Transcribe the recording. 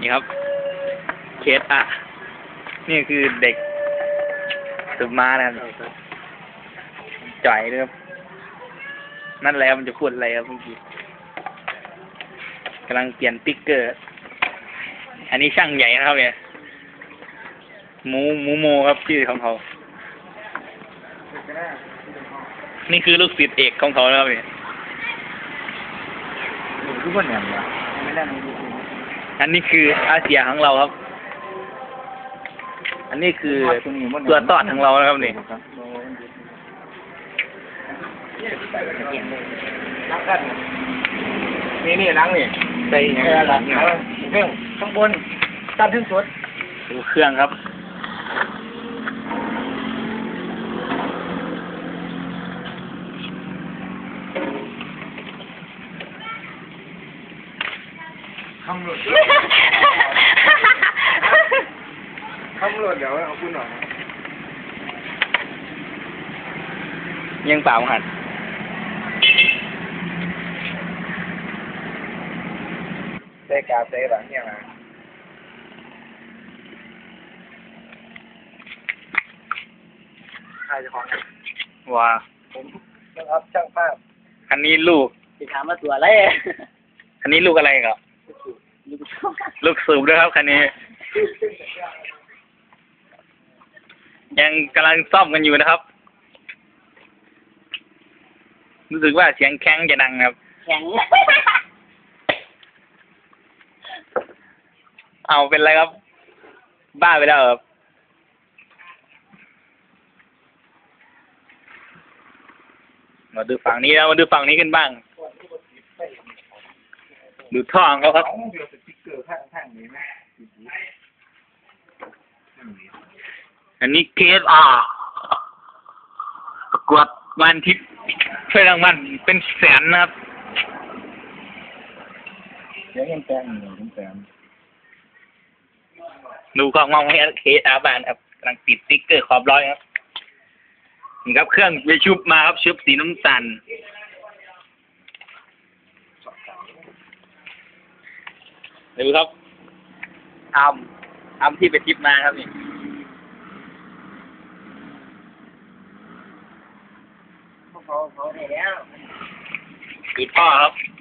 นี่ครับ เคสอะนี่คือเด็กสุมานะครับจ่อยเลยครับ นั่นแหละมันจะพูดอะไรครับเมื่อกี้กำลังเปลี่ยนติ๊กเกอร์ อันนี้ช่างใหญ่นะครับเนี่ยหมูหมูโมครับชื่อของเขา นี่คือลูกศิษย์เอกของเขานะครับเนี่ยทุกคนเนี่ยไม่ได้ไม่รู้ อันนี้คืออาเซียของเราครับ อันนี้คือตัวตอดของเรานะครับนี่ล้างกันนี่นี่ล้างนี่ใส่เออล้างเรื่องข้างบนตัดถึงสุดดูเครื่องครับ คำหลุดคำหลุดเดี๋ยวเอาคุณหน่อยยังเปล่าหันเตะกาเตะหลังเนี่ยนะใครจะของว่าผมนะครับช่างภาพ อันนี้ลูกจะถามว่าตัวอะไร อันนี้ลูกอะไรครับ ลูกสูบด้วยครับคันนี้ ยังกำลังซ่อมกันอยู่นะครับ รู้สึกว่าเสียงแข้งจะดังครับ แข็งเอาเป็นไรครับ บ้าไปแล้วครับมาดูฝั่งนี้แล้วมาดูฝั่งนี้กันบ้าง ดูท่อของเขาครับเดี๋ยวสติ๊กเกอร์ข้างข้างนี้นะอันนี้เคสอ่าประกวดวันทิพย์ช่วยรางวัลเป็นแสนนะครับเดี๋ยวยังแต่งอยู่ยังแต่งดูกล้องมองให้เคสอาบานครับกำลังติดสติ๊กเกอร์ขอบร้อยครับนี่ครับเครื่องไปชุบมาครับชุบสีน้ำตาล ดูครับอัมอัมที่ไปทิปมาครับนี่เขาเขาได้แล้วคือท่อครับครับ